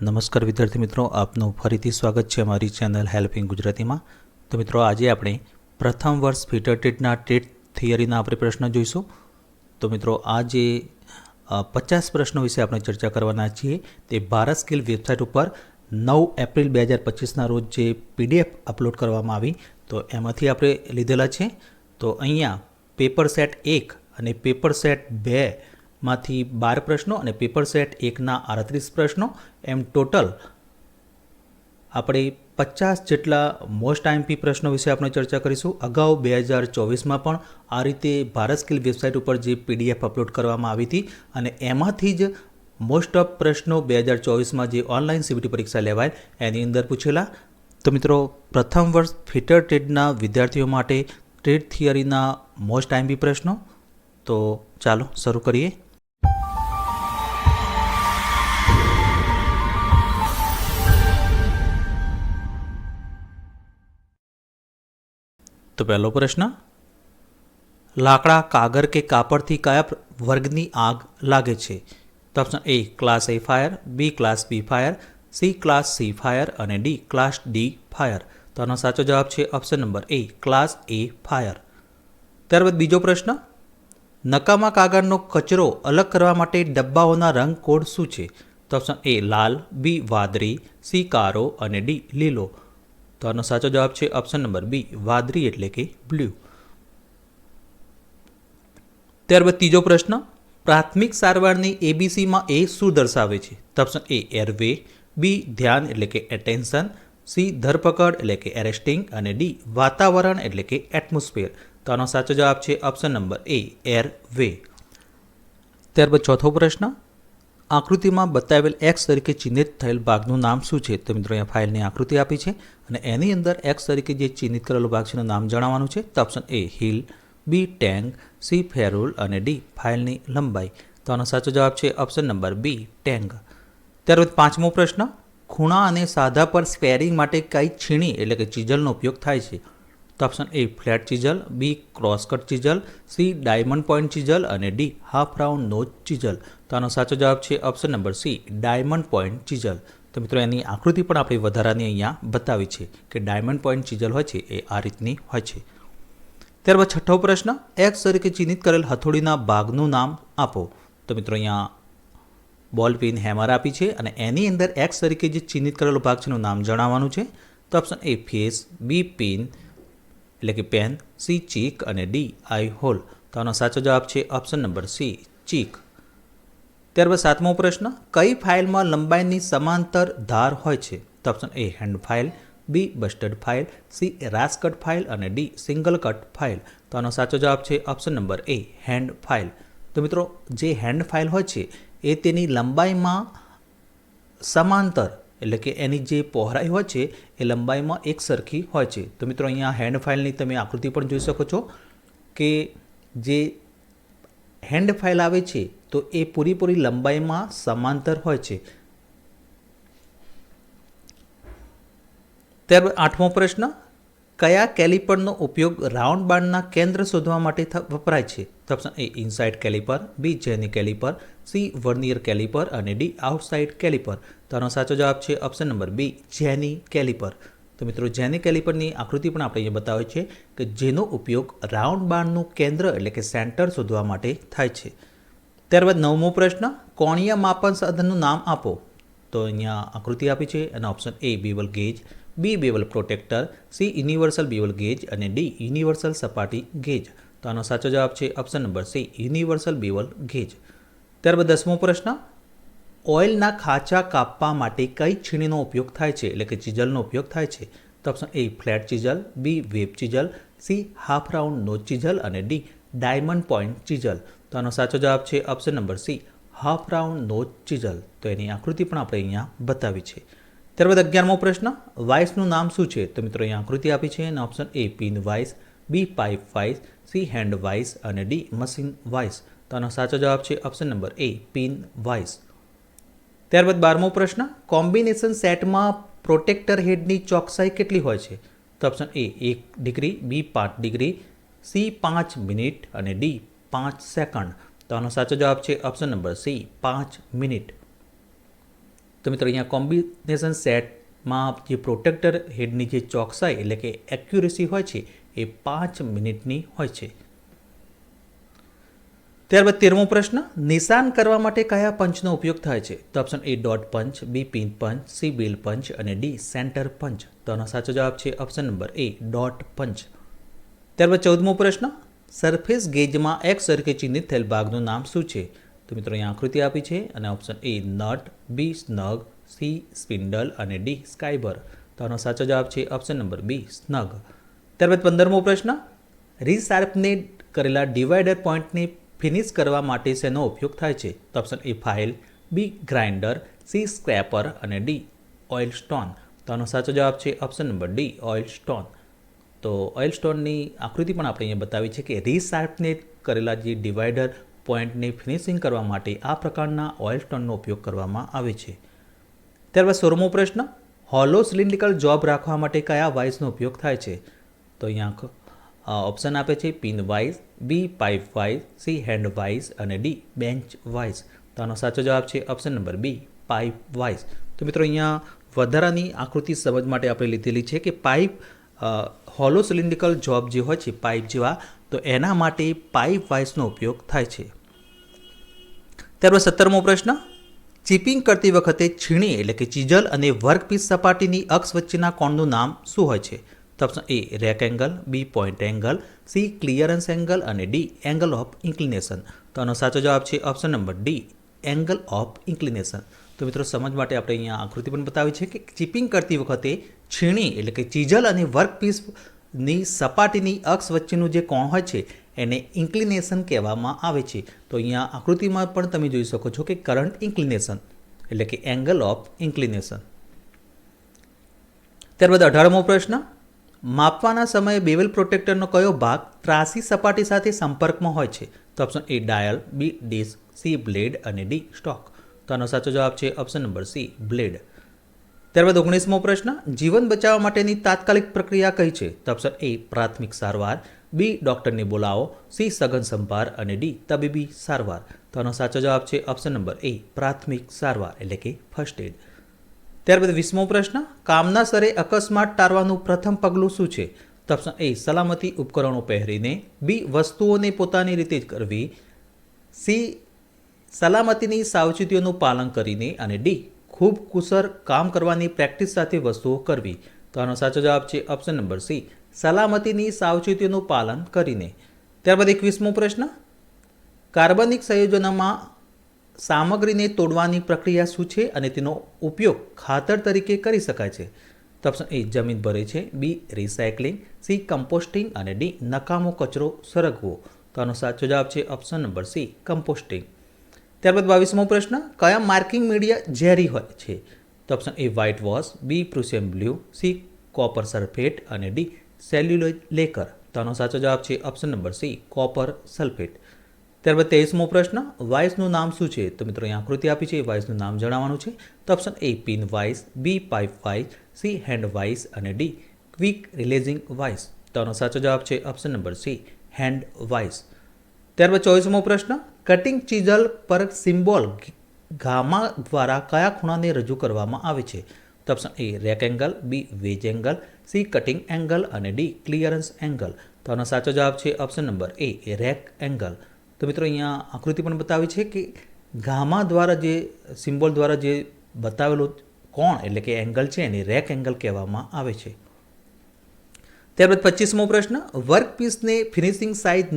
નમસ્કાર વિદ્યાર્થી મિત્રો, આપનું ફરીથી સ્વાગત છે અમારી ચેનલ હેલ્પિંગ ગુજરાતીમાં. તો મિત્રો, આજે આપણે પ્રથમ વર્ષ ફીટર ટેટના ટેટ થિયરીના આપણે પ્રશ્ન જોઈશું. તો મિત્રો, આ જે પચાસ પ્રશ્નો વિશે આપણે ચર્ચા કરવાના છીએ, તે ભારત સ્કિલ વેબસાઇટ ઉપર નવ એપ્રિલ બે હજાર પચીસના રોજ જે પીડીએફ અપલોડ કરવામાં આવી, તો એમાંથી આપણે લીધેલા છે. તો અહીંયા પેપર સેટ એક અને પેપર સેટ બે માંથી બાર પ્રશ્નો અને પેપર સેટ એકના આડત્રીસ પ્રશ્નો. એમ ટોટલ આપણે પચાસ જેટલા મોસ્ટ આઈએમપી પ્રશ્નો વિશે આપણે ચર્ચા કરીશું. અગાઉ બે હજાર ચોવીસમાં પણ આ રીતે ભારત સ્કિલ વેબસાઇટ ઉપર જે પીડીએફ અપલોડ કરવામાં આવી હતી અને એમાંથી જ મોસ્ટ ઓફ પ્રશ્નો બે હજાર ચોવીસમાં જે ઓનલાઈન સીબીટી પરીક્ષા લેવાય એની અંદર પૂછેલા. તો મિત્રો, પ્રથમ વર્ષ ફિટર ટ્રેડના વિદ્યાર્થીઓ માટે ટ્રેડ થિયરીના મોસ્ટ આઈએમપી પ્રશ્નો. તો ચાલો શરૂ કરીએ. તો પહેલો પ્રશ્ન, લાકડા કાગળ કે કાપડથી કયા વર્ગની આગ લાગે છે? તો option A class A fire B class B fire C class C fire અને ડી ક્લાસ ડી ફાયર તો આનો સાચો જવાબ છે option number A class A fire ત્યારબાદ બીજો પ્રશ્ન, નકામા કાગળનો કચરો અલગ કરવા માટે ડબ્બાઓના રંગ કોડ શું છે? તો ઓપ્શન એ લાલ બી વાદળી સી કારો અને ડી લીલો. તો આનો સાચો જવાબ છે ઓપ્શન નંબર બી વાદળી એટલે કે બ્લુ ત્યારબાદ ત્રીજો પ્રશ્ન, પ્રાથમિક સારવારની એબીસીમાં એ શું દર્શાવે છે? તો ઓપ્શન એ એરવે બી ધ્યાન એટલે કે એટેન્શન સી ધરપકડ એટલે કે એરેસ્ટિંગ અને ડી વાતાવરણ એટલે કે એટમોસ્ફિયર તો આનો સાચો જવાબ છે option number A airway ત્યારબાદ ચોથો પ્રશ્ન આકૃતિમાં બતાવેલ એક્સ તરીકે ચિહ્નિત થયેલ ભાગનું નામ શું છે? તો મિત્રો અહીંયા ફાઇલની આકૃતિ આપી છે અને એની અંદર એક્સ તરીકે જે ચિહ્નિત કરેલો ભાગ છે એનું નામ જણાવવાનું છે. તો option A heel B tang C ferrule અને ડી ફાઇલની લંબાઈ. તો આનો સાચો જવાબ છે ઓપ્શન નંબર બી ટેંગ ત્યારબાદ પાંચમો પ્રશ્ન, ખૂણા અને સાધા પર સ્પેરિંગ માટે કઈ છીણી એટલે કે ચીજલનો ઉપયોગ થાય છે? તો option A flat chisel B crosscut chisel C diamond point chisel અને D half round nose chisel તો આનો સાચો જવાબ છે option number C diamond point chisel તો મિત્રો, એની આકૃતિ પણ આપણે વધારાની અહીંયા બતાવી છે કે ડાયમંડ પોઈન્ટ ચીઝલ હોય છે, એ આ રીતની હોય છે. ત્યારબાદ છઠ્ઠો પ્રશ્ન એક્સ તરીકે ચિહ્નિત કરેલ હથોડીના ભાગનું નામ આપો. તો મિત્રો, અહીંયા બોલ પિન હેમર આપી છે અને એની અંદર એક્સ તરીકે જે ચિહ્નિત કરેલો ભાગ છે એનું નામ જણાવવાનું છે. તો option A face B pin એટલે કે પેન, સી, ચીક અને ડી, આઈ, હોલ. તો આનો સાચો જવાબ છે ઓપ્શન નંબર સી, ચીક. ત્યારબાદ સાતમો પ્રશ્ન, કઈ ફાઇલમાં લંબાઈની સમાંતર ધાર હોય છે? તો option A, hand file, B, bastard file, C, rasp cut file અને ડી, સિંગલ કટ ફાઇલ. તો આનો સાચો જવાબ છે option number A, hand file. તો મિત્રો, જે હેન્ડ ફાઇલ હોય છે, એ તેની લંબાઈમાં સમાંતર એટલે કે એની જે પહોળાઈ હોય છે, એ લંબાઈમાં એક સરખી હોય છે. તો મિત્રો અહીંયા હેન્ડ ફાઇલની તમે આકૃતિ પણ જોઈ શકો છો કે જે હેન્ડ ફાઇલ આવે છે, તો એ પૂરીપૂરી લંબાઈમાં સમાંતર હોય છે. ત્યારબાદ આઠમો પ્રશ્ન, કયા કેલિપરનો ઉપયોગ રાઉન્ડ બાણના કેન્દ્ર શોધવા માટે વપરાય છે? તો option A inside caliper B jenny caliper C vernier caliper અને ડી આઉટસાઇડ કેલિપર તો આનો સાચો જવાબ છે ઓપ્શન નંબર બી જેની કેલિપર તો મિત્રો જેની કેલિપરની આકૃતિ પણ આપણે અહીંયા બતાવે છે કે જેનો ઉપયોગ રાઉન્ડ બાણનું કેન્દ્ર એટલે કે સેન્ટર શોધવા માટે થાય છે. ત્યારબાદ નવમો પ્રશ્ન, કોણીય માપન સાધનનું નામ આપો. તો અહીંયા આકૃતિ આપી છે અને option A bevel gauge B bevel protractor C universal bevel gauge અને ડી યુનિવર્સલ સપાટી ગેજ તો આનો સાચો જવાબ છે option number C universal bevel gauge. ત્યારબાદ દસમો પ્રશ્ન ઓઇલના ખાચા કાપવા માટે કઈ છીણીનો ઉપયોગ થાય છે? એટલે કે ચીજલનો ઉપયોગ થાય છે. તો option A flat chisel, B web chisel, C half round nose chisel અને ડી ડાયમંડ પોઈન્ટ ચીજલ. તો આનો સાચો જવાબ છે option number C half round nose chisel. તો એની આકૃતિ પણ આપણે અહીંયા બતાવી છે. ત્યારબાદ અગિયારમો પ્રશ્ન, વાઇસનું નામ શું છે? તો મિત્રો અહીંયા આકૃતિ આપી છે અને option A pin vice B pipe vice C hand vice અને ડી મશીન વાઇસ તો આનો સાચો જવાબ છે option number A pin vice ત્યારબાદ બારમો પ્રશ્ન કોમ્બિનેશન સેટમાં પ્રોટેક્ટર હેડની ચોકસાઈ કેટલી હોય છે? તો ઓપ્શન એ એક ડિગ્રી બી પાંચ ડિગ્રી સી પાંચ મિનિટ અને ડી પાંચ સેકન્ડ તો આનો સાચો જવાબ છે ઓપ્શન નંબર સી પાંચ મિનિટ તો મિત્રો, અહીંયા કોમ્બિનેશન સેટમાં જે પ્રોટેક્ટર હેડની જે ચોકસાઈ એટલે કે એક્યુરેસી હોય છે એ પાંચ મિનિટની હોય છે. ત્યારબાદ તેરમો પ્રશ્ન, નિશાન કરવા માટે કયા પંચનો ઉપયોગ થાય છે? તો option A dot punch B pin punch C bell punch અને ડી સેન્ટર પંચ તો આનો સાચો જવાબ છે option number A dot punch ત્યારબાદ ચૌદમો પ્રશ્ન સરફેસ ગેજમાં એક સરખે ચિહ્નિત થયેલ ભાગનું નામ શું છે? તો મિત્રો અહીં આકૃતિ આપી છે અને option A nut B snug C spindle અને ડી સ્કાયબર તો આનો સાચો જવાબ છે ઓપ્શન નંબર બી સ્નગ ત્યારબાદ પંદરમો પ્રશ્ન, રીસાર્પને કરેલા ડિવાઈડર પોઈન્ટને ફિનિશ કરવા માટે શેનો ઉપયોગ થાય છે? તો option A file, B grinder, C scraper અને ડી ઓઇલ સ્ટોન. તો આનો સાચો જવાબ છે option number D oil stone. તો ઓઇલ સ્ટોનની આકૃતિ પણ આપણે અહીંયા બતાવી છે કે રીસાર્પને કરેલા જે ડિવાઈડર પોઈન્ટને ફિનિશિંગ કરવા માટે આ પ્રકારના ઓઇલ સ્ટોનનો ઉપયોગ કરવામાં આવે છે. ત્યારબાદ સોળમો પ્રશ્ન, હોલો સિલિન્ડિકલ જોબ રાખવા માટે કયા વાઇસનો ઉપયોગ થાય છે? તો અહીંયા ઓપ્શન આપે છે pin vice B pipe vice C hand vice અને ડી બેન્ચ વાઇઝ તો આનો સાચો જવાબ છે option number B pipe vice તો મિત્રો અહીંયા વધારાની આકૃતિ સમજ માટે આપણે લીધેલી છે કે પાઇપ હોલો સિલિન્ડ્રિકલ જોબ જે હોય છે પાઇપ જેવા, તો એના માટે પાઇપ વાઇઝનો ઉપયોગ થાય છે. ત્યારબાદ સત્તરમો પ્રશ્ન. ચીપિંગ કરતી વખતે છીણી એટલે કે ચીજલ અને વર્કપીસ સપાટીની અક્ષ વચ્ચેના કોણનું નામ શું હોય છે? તો option A rake angle, B point angle, C clearance angle અને ડી એંગલ ઓફ ઇન્ક્લિનેશન. તો આનો સાચો જવાબ છે option number D, angle of inclination. તો મિત્રો સમજ માટે આપણે અહીંયા આકૃતિ પણ બતાવી છે કે ચીપિંગ કરતી વખતે છીણી એટલે કે ચીજલ અને વર્કપીસની સપાટીની અક્ષ વચ્ચેનું જે કોણ હોય છે એને ઇન્ક્લિનેશન કહેવામાં આવે છે. તો અહીંયા આકૃતિમાં પણ તમે જોઈ શકો છો કે કરંટ ઇન્ક્લિનેશન એટલે કે એંગલ ઓફ ઇન્ક્લિનેશન. ત્યારબાદ અઢારમો પ્રશ્ન માપવાના સમયે બેવલ પ્રોટેક્ટરનો કયો ભાગ ત્રાસી સપાટી સાથે સંપર્કમાં હોય છે? તો option A dial B disc C blade અને ડી સ્ટોક તો આનો સાચો જવાબ છે ઓપ્શન નંબર સી બ્લેડ ત્યારબાદ ઓગણીસમો પ્રશ્ન, જીવન બચાવવા માટેની તાત્કાલિક પ્રક્રિયા કઈ છે? તો ઓપ્શન એ પ્રાથમિક સારવાર. બી ડૉક્ટરને બોલાવો. સી સઘન સંભાર અને ડી તબીબી સારવાર. તો આનો સાચો જવાબ છે ઓપ્શન નંબર એ પ્રાથમિક સારવાર, એટલે કે ફર્સ્ટ એડ ત્યારબાદ વીસમો પ્રશ્ન, કામના સ્તરે અકસ્માત ટાળવાનું પ્રથમ પગલું શું છે? તો એ સલામતી ઉપકરણો પહેરીને, બી, વસ્તુઓને પોતાની રીતે જ કરવી, સી, સલામતીની સાવચેતીઓનું પાલન કરીને, અને ડી, ખૂબ કુશળ કામ કરવાની પ્રેક્ટિસ સાથે વસ્તુઓ કરવી. તો આનો સાચો જવાબ છે ઓપ્શન નંબર સી, સલામતીની સાવચેતીઓનું પાલન કરીને. ત્યારબાદ એકવીસમો પ્રશ્ન, કાર્બનિક સંયોજનોમાં સામગ્રીને તોડવાની પ્રક્રિયા શું છે અને તેનો ઉપયોગ ખાતર તરીકે કરી શકાય છે? તો ઓપ્શન એ જમીન ભરે છે. B, recycling. C, composting. અને ડી, નકામો કચરો સરગવો તો આનો સાચો જવાબ છે ઓપ્શન નંબર સી, કમ્પોસ્ટિંગ. ત્યારબાદ બાવીસમો પ્રશ્ન, કયા માર્કિંગ મીડિયા ઝેરી હોય છે? તો option A whitewash, B Prussian blue, C, copper sulphate અને ડી, સેલ્યુલોઇડ લેકર. તો આનો સાચો જવાબ છે option number C, copper sulphate. ત્યારબાદ તેવીસમો પ્રશ્ન, વાઇસનું નામ શું છે? તો મિત્રો અહીં આકૃતિ આપી છે, વાઇસનું નામ જણાવવાનું છે. તો option A pin vice B pipe vice C hand vice અને ડી ક્વિક રિલેઝિંગ વાઇસ તો આનો સાચો જવાબ છે option number C hand vice ત્યારબાદ ચોવીસમો પ્રશ્ન કટિંગ ચીઝલ પર સિમ્બોલ ગામા દ્વારા કયા ખૂણાને રજૂ કરવામાં આવે છે? તો option A rake angle B wedge angle C cutting angle અને ડી ક્લિયરન્સ એંગલ તો આનો સાચો જવાબ છે option number A rake angle તો મિત્રો અહીંયા આકૃતિ પણ બતાવી છે કે ગામા દ્વારા જે સિમ્બોલ દ્વારા જે બતાવેલો કોણ એટલે કે એંગલ છે એને રેક એંગલ કહેવામાં આવે છે. ત્યારબાદ પચીસમો પ્રશ્ન વર્કપીસને ફિનિશિંગ સાઇઝ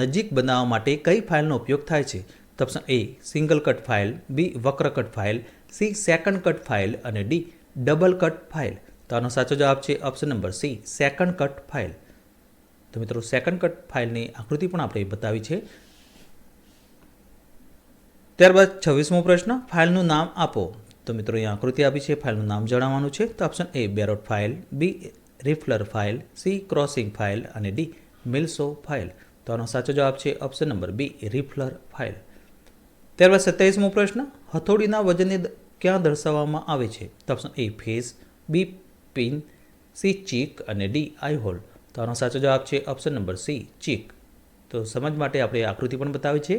નજીક બનાવવા માટે કઈ ફાઇલનો ઉપયોગ થાય છે? તો option A single cut file B વક્ર cut file C second cut file અને ડી ડબલ કટ ફાઇલ. તો આનો સાચો જવાબ છે option number C second cut file. તો મિત્રો, સેકન્ડ કટ ફાઇલની આકૃતિ પણ આપણે બતાવી છે. ત્યારબાદ છવ્વીસમો પ્રશ્ન, ફાઇલનું નામ આપો. તો મિત્રો, અહીં આકૃતિ આપી છે, ફાઇલનું નામ જણાવવાનું છે. તો option A barrette file B riffler file C crossing file અને ડી મિલ્સો ફાઇલ તો આનો સાચો જવાબ છે option number B riffler file ત્યારબાદ સત્યાવીસમો પ્રશ્ન, હથોડીના વજનને ક્યાં દર્શાવવામાં આવે છે? તો option A face B pin C cheek અને ડી આઈ હોલ તો આનો સાચો જવાબ છે ઓપ્શન નંબર સી ચીક તો સમજ માટે આપણે આકૃતિ પણ બતાવી છે.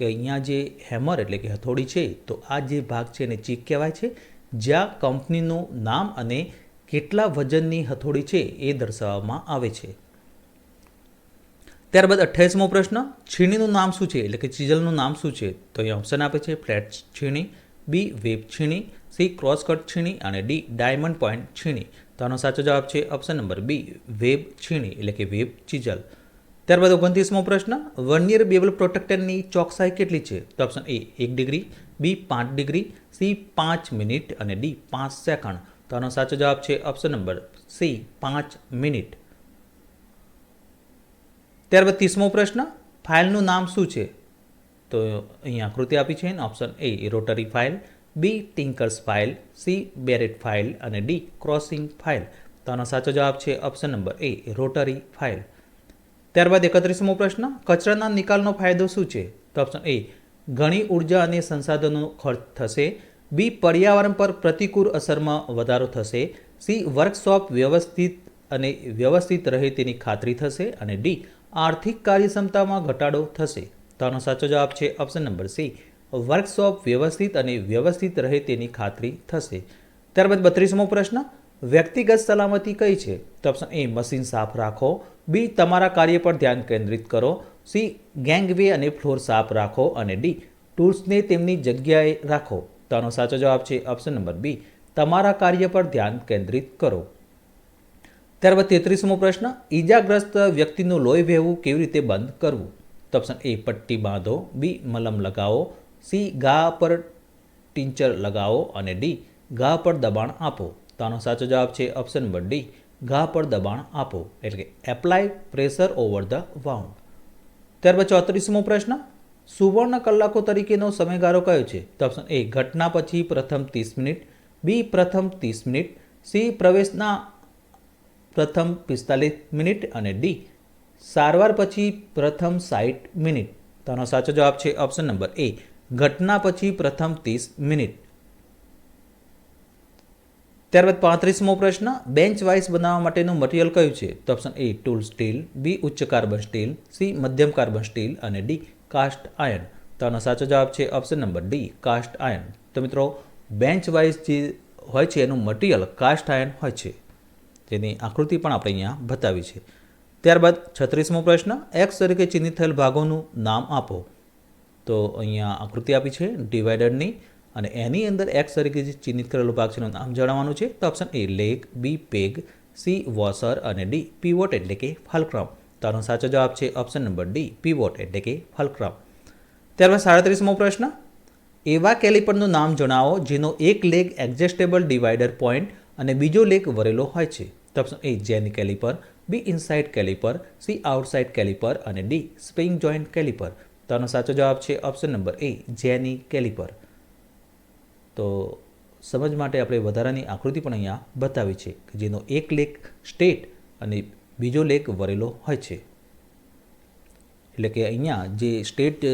કે અહીંયા જે હેમર એટલે કે હથોડી છે, તો આ જે ભાગ છે એને ચીક કહેવાય છે. જ્યાં કંપનીનું નામ અને કેટલા વજનની હથોડી છે એ દર્શાવવામાં આવે છે. ત્યારબાદ અઠ્યાવીસમો પ્રશ્ન, છીણીનું નામ શું છે? એટલે કે ચીજલનું નામ શું છે? તો એ ઓપ્શન આપે છે ફ્લેટ છીણી બી વેબ છીણી સી ક્રોસ કટ છીણી અને ડી ડાયમંડ પોઈન્ટ છીણી. તો આનો સાચો જવાબ છે ઓપ્શન નંબર બી વેબ છીણી, એટલે કે વેબ ચીજલ. ત્યારબાદ ઓગણત્રીસમો પ્રશ્ન, વર્નિયર બેબલ પ્રોટેક્ટરની ચોકસાઈ કેટલી છે? તો ઓપ્શન એ એક ડિગ્રી બી પાંચ ડિગ્રી સી પાંચ મિનિટ અને ડી પાંચ સેકન્ડ. તો આનો સાચો જવાબ છે ઓપ્શન નંબર સી પાંચ મિનિટ. ત્યારબાદ ત્રીસમો પ્રશ્ન, ફાઇલનું નામ શું છે? તો અહીં આકૃતિ આપી છે ને option A rotary file B tinkers file C barrette file અને ડી ક્રોસિંગ ફાઇલ તો આનો સાચો જવાબ છે option number A rotary file ત્યારબાદ એકત્રીસમો પ્રશ્ન, કચરાના નિકાલનો ફાયદો શું છે? તો ઓપ્શન એ ઘણી ઊર્જા અને સંસાધનો ખર્ચ થશે. બી પર્યાવરણ પર પ્રતિકૂળ અસરમાં વધારો થશે. સી વર્કશોપ વ્યવસ્થિત અને વ્યવસ્થિત રહે તેની ખાતરી થશે. અને ડી આર્થિક કાર્યક્ષમતામાં ઘટાડો થશે. તો આનો સાચો જવાબ છે ઓપ્શન નંબર સી વર્કશોપ વ્યવસ્થિત અને વ્યવસ્થિત રહે તેની ખાતરી થશે. ત્યારબાદ બત્રીસમો પ્રશ્ન, વ્યક્તિગત સલામતી કઈ છે? તો ઓપ્શન એ મશીન સાફ રાખો. બી તમારા કાર્ય પર ધ્યાન કેન્દ્રિત કરો. સી ગેંગવે અને ફ્લોર સાફ રાખો અને ડી ટૂલ્સને તેમની જગ્યાએ રાખો. તો સાચો જવાબ છે ઓપ્શન નંબર બી. તમારા કાર્ય પર ધ્યાન કેન્દ્રિત કરો. ત્યારબાદ તેત્રીસમો પ્રશ્ન, ઈજાગ્રસ્ત વ્યક્તિનું લોહી વહેવું કેવી રીતે બંધ કરવું? તો ઓપ્શન એ, પટ્ટી બાંધો. બી, મલમ લગાવો. સી, ઘા પર ટિંચર લગાવો. અને ડી, ઘા પર દબાણ આપો. તો આનો સાચો જવાબ છે ઓપ્શન નંબર ડી. ઘા પર દબાણ આપો, એટલે કે apply pressure over the wound ત્યારબાદ ચોત્રીસમો પ્રશ્ન, સુવર્ણ કલાકો તરીકેનો સમયગાળો કયો છે? તો ઓપ્શન એ ઘટના પછી પ્રથમ ત્રીસ મિનિટ બી પ્રથમ ત્રીસ મિનિટ સી પ્રવેશના પ્રથમ પિસ્તાલીસ મિનિટ અને ડી સારવાર પછી પ્રથમ સાઠ મિનિટ. તો આનો સાચો જવાબ છે ઓપ્શન નંબર એ ઘટના પછી પ્રથમ ત્રીસ મિનિટ. ત્યારબાદ પાંત્રીસમો પ્રશ્ન, બેન્ચ વાઇસ બનાવવા માટેનું મટીરિયલ કયું છે? તો option A, tool steel, B, ઉચ્ચ કાર્બન સ્ટીલ, સી, મધ્યમ કાર્બન સ્ટીલ અને ડી, કાસ્ટ આયર્ન તો આનો સાચો જવાબ છે option number D, cast iron તો મિત્રો, બેન્ચ વાઇઝ જે હોય છે એનું મટીરિયલ કાસ્ટ આયર્ન હોય છે. જેની આકૃતિ પણ આપણે અહીંયા બતાવી છે. ત્યારબાદ છત્રીસમો પ્રશ્ન, એક્સ તરીકે ચિહ્નિત થયેલ ભાગોનું નામ આપો. તો અહીંયા આકૃતિ આપી છે ડિવાઈડરની અને એની અંદર એક્સ તરીકે જે ચિહ્નિત કરેલો ભાગ છે, એનું નામ જણાવવાનું છે. તો option A leg B peg C washer અને ડી પીવોટ એટલે કે ફલક્રમ. તો આનો સાચો જવાબ છે ઓપ્શન નંબર ડી પીવોટ એટલે કે ફલક્રમ. ત્યારબાદ સાડત્રીસમો પ્રશ્ન. એવા કેલિપરનું નામ જણાવો જેનો એક લેગ એડજસ્ટેબલ ડિવાઈડર પોઈન્ટ અને બીજો લેગ વરેલો હોય છે. તો option A jenny caliper B inside caliper C outside caliper અને ડી સ્પ્રિંગ જોઈન્ટ કેલિપર તો આનો સાચો જવાબ છે ઓપ્શન નંબર એ જેની કેલિપર તો સમજ માટે આપણે વધારાની આકૃતિ પણ અહીંયા બતાવી છે કે જેનો એક લેખ સ્ટેટ અને બીજો લેખ વરેલો હોય છે. એટલે કે અહીંયા જે સ્ટેટ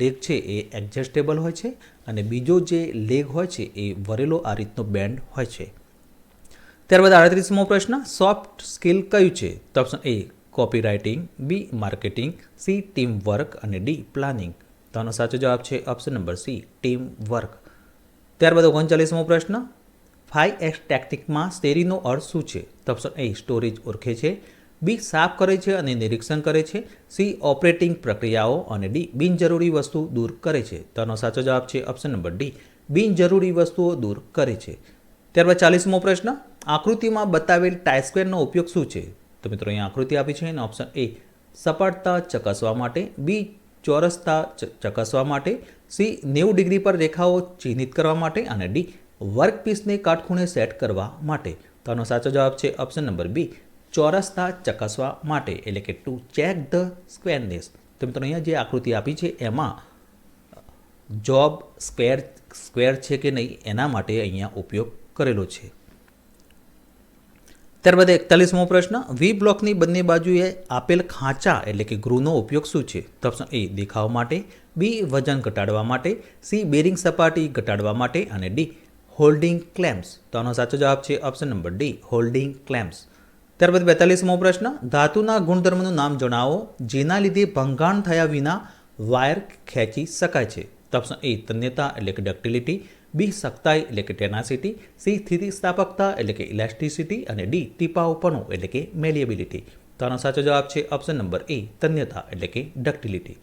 લેગ છે એ એડજસ્ટેબલ હોય છે અને બીજો જે લેગ હોય છે એ વરેલો આ રીતનો બેન્ડ હોય છે. ત્યારબાદ આડત્રીસમો પ્રશ્ન, સોફ્ટ સ્કિલ કયું છે? તો option A copywriting B, marketing, C team work અને ડી, પ્લાનિંગ. તો આનો સાચો જવાબ છે option number C team work ત્યારબાદ ઓગણચાલીસમો પ્રશ્ન ફાઇવ એક્સ ટેકનિકમાં સ્ટેરીનો અર્થ શું છે? તો એ સ્ટોરેજ ઓળખે છે. બી સાફ કરે છે અને નિરીક્ષણ કરે છે. સી ઓપરેટિંગ પ્રક્રિયાઓ અને ડી બિનજરૂરી વસ્તુ દૂર કરે છે. તેનો સાચો જવાબ છે ઓપ્શન નંબર ડી બિનજરૂરી વસ્તુઓ દૂર કરે છે. ત્યારબાદ ચાલીસમો પ્રશ્ન, આકૃતિમાં બતાવેલ ટાઈસ્ક્વેરનો ઉપયોગ શું છે? તો મિત્રો, અહીંયા આકૃતિ આપી છે અને ઓપ્શન એ સપાટતા ચકાસવા માટે બી ચોરસતા ચકાસવા માટે સી, નેવું ડિગ્રી પર રેખાઓ ચિહ્નિત કરવા માટે અને ડી, વર્કપીસને કાટખૂણે સેટ કરવા માટે. તો આનો સાચો જવાબ છે ઓપ્શન નંબર બી, ચોરસતા ચકાસવા માટે, એટલે કે ટુ ચેક ધ સ્ક્વેરનેસ તો મિત્રો અહીંયા જે આકૃતિ આપી છે, એમાં જોબ સ્ક્વેર સ્ક્વેર છે કે નહીં, એના માટે અહીંયા ઉપયોગ કરેલો છે. ત્યારબાદ એકતાલીસમો પ્રશ્ન, વી બ્લોકની બંને બાજુએ આપેલ ખાંચા એટલે કે ગ્રુનો ઉપયોગ શું છે? તો ઓપ્શન એ, દેખાવ માટે, બી, વજન ઘટાડવા માટે, સી, બેરિંગ સપાટી ઘટાડવા માટે અને ડી, હોલ્ડિંગ ક્લેમ્સ તો આનો સાચો જવાબ છે option number D, holding clamps ત્યારબાદ બેતાલીસમો પ્રશ્ન, ધાતુના ગુણધર્મનું નામ જણાવો, જેના લીધે ભંગાણ થયા વિના વાયર ખેંચી શકાય છે. તો ઓપ્શન એ, તન્યતા એટલે કે ડક્ટિલિટી બી સખ્તાઈ એટલે કે ટેનાસિટી, સી સ્થિતિસ્થાપકતા એટલે કે ઇલાસ્ટિસિટી અને ડી ટીપાઓપણું એટલે કે મેલિએબિલિટી. તો આનો સાચો જવાબ છે ઓપ્શન નંબર એ, તન્યતા એટલે કે ડક્ટિલિટી.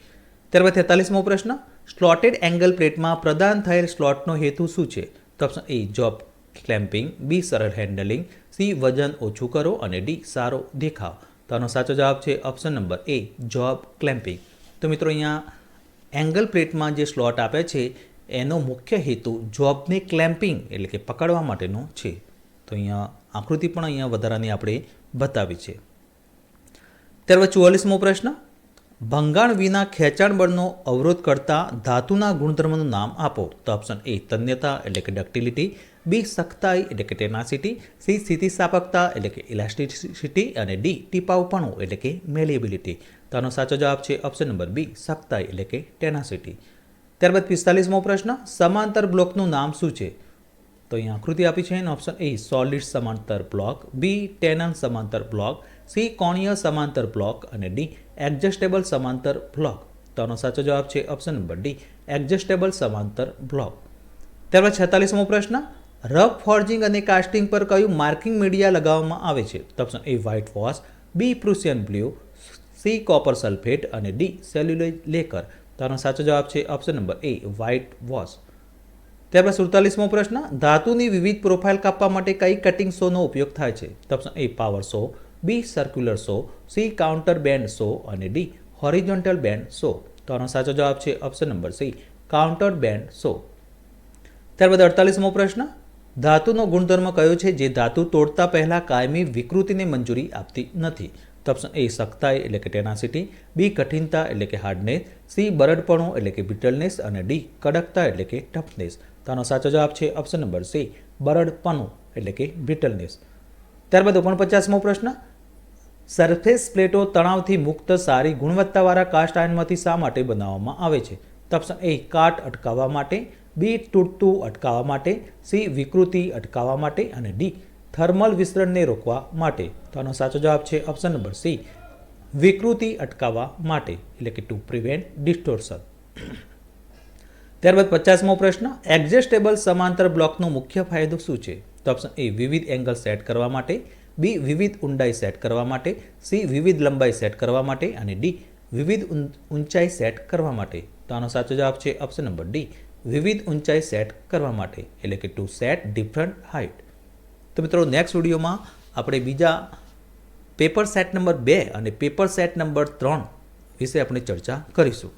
ત્યારબાદ તેતાલીસમો પ્રશ્ન, સ્લોટેડ એંગલ પ્લેટમાં પ્રદાન થયેલ સ્લોટનો હેતુ શું છે? તો option A, job clamping, B સરળ હેન્ડલિંગ, સી વજન ઓછું કરો અને ડી સારો દેખાવ. તો આનો સાચો જવાબ છે option number A, job clamping. તો મિત્રો અહીંયા એંગલ પ્લેટમાં જે સ્લોટ આપે છે એનો મુખ્ય હેતુ જોબને ક્લેમ્પિંગ એટલે કે પકડવા માટેનો છે. તો અહીંયા આકૃતિ પણ અહીંયા વધારાની આપણે બતાવી છે. ત્યારબાદ ચુવાલીસમો પ્રશ્ન. ભંગાણ વિના ખેંચાણ બળનો અવરોધ કરતા ધાતુના ગુણધર્મનું નામ આપો. તો ઓપ્શન એ તન્યતા એટલે કે ડક્ટિલિટી બી સખ્તાઈ એટલે કે ટેનાસિટી સી સ્થિતિસ્થાપકતા એટલે કે ઇલાસ્ટિસિટી અને ડી ટીપાઉપણું એટલે કે મેલિએબિલિટી તો આનો સાચો જવાબ છે ઓપ્શન નંબર બી સખ્તાઈ એટલે કે ટેનાસિટી ત્યારબાદ પિસ્તાલીસમો પ્રશ્ન, સમાંતર બ્લોકનું નામ શું છે? તો અહીં આકૃતિ આપી છે, એનો ઓપ્શન એ સોલિડ સમાંતર બ્લોક બી ટેનન સમાંતર બ્લોક સી કોણીય સમાંતર બ્લોક, અને ડી એડજસ્ટેબલ સમાંતર બ્લોક. તો આનો સાચો જવાબ છે ઓપ્શન નંબર ડી એડજસ્ટેબલ સમાંતર બ્લોક. ત્યારબાદ છેતાલીસમો પ્રશ્ન રફ ફોર્જિંગ અને કાસ્ટિંગ પર કયું માર્કિંગ મીડિયા લગાવવામાં આવે છે? તો option A whitewash B Prussian blue C copper sulphate અને ડી સેલ્યુલોઇડ લેકર તો આનો સાચો જવાબ છે option number A whitewash ત્યારબાદ સુડતાલીસમો પ્રશ્ન, ધાતુની વિવિધ પ્રોફાઇલ કાપવા માટે કઈ કટિંગ શોનો ઉપયોગ થાય છે? તો option A power saw B circular saw C counter band saw અને ડી હોરિઝોન્ટલ બેન્ડ શો તો આનો સાચો જવાબ છે option number C counter band saw ત્યારબાદ અડતાલીસમો પ્રશ્ન, ધાતુનો ગુણધર્મ કયો છે જે ધાતુ તોડતા પહેલાં કાયમી વિકૃતિને મંજૂરી આપતી નથી? તો ઓપ્શન એ સખ્તાઈ એટલે કે ટેનાસિટી, બી કઠિનતા એટલે કે હાર્ડનેસ, સી બરડપણું એટલે કે બ્રિટલનેસ અને ડી કડકતા એટલે કે ટફનેસ. તો આનો સાચો જવાબ છે ઓપ્શન નંબર સી, બરડપણું એટલે કે બ્રિટલનેસ. ત્યારબાદ ઓગણપચાસમો પ્રશ્ન, સરફેસ પ્લેટો તણાવથી મુક્ત સારી ગુણવત્તાવાળા કાસ્ટ આયનમાંથી શા માટે બનાવવામાં આવે છે? તો ઓપ્શન એ કાટ અટકાવવા માટે, બી તૂટતું અટકાવવા માટે, સી વિકૃતિ અટકાવવા માટે અને ડી થર્મલ વિસ્તરણને રોકવા માટે. તો આનો સાચો જવાબ છે ઓપ્શન નંબર સી, વિકૃતિ અટકાવવા માટે, એટલે કે ટુ પ્રિવેન્ટ ડિસ્ટોર્શન ત્યારબાદ પચાસમો પ્રશ્ન એડજસ્ટેબલ સમાંતર બ્લોકનો મુખ્ય ફાયદો શું છે? તો ઓપ્શન એ, વિવિધ એંગલ સેટ કરવા માટે, બી, વિવિધ ઊંડાઈ સેટ કરવા માટે, સી, વિવિધ લંબાઈ સેટ કરવા માટે, અને ડી, વિવિધ ઊંચાઈ સેટ કરવા માટે. તો આનો સાચો જવાબ છે ઓપ્શન નંબર ડી, વિવિધ ઊંચાઈ સેટ કરવા માટે, એટલે કે ટુ સેટ ડિફરન્ટ હાઇટ તો મિત્રો નેક્સ્ટ વિડીયોમાં આપણે બીજા પેપર સેટ નંબર બે અને પેપર સેટ નંબર ત્રણ વિશે આપણે ચર્ચા કરીશું.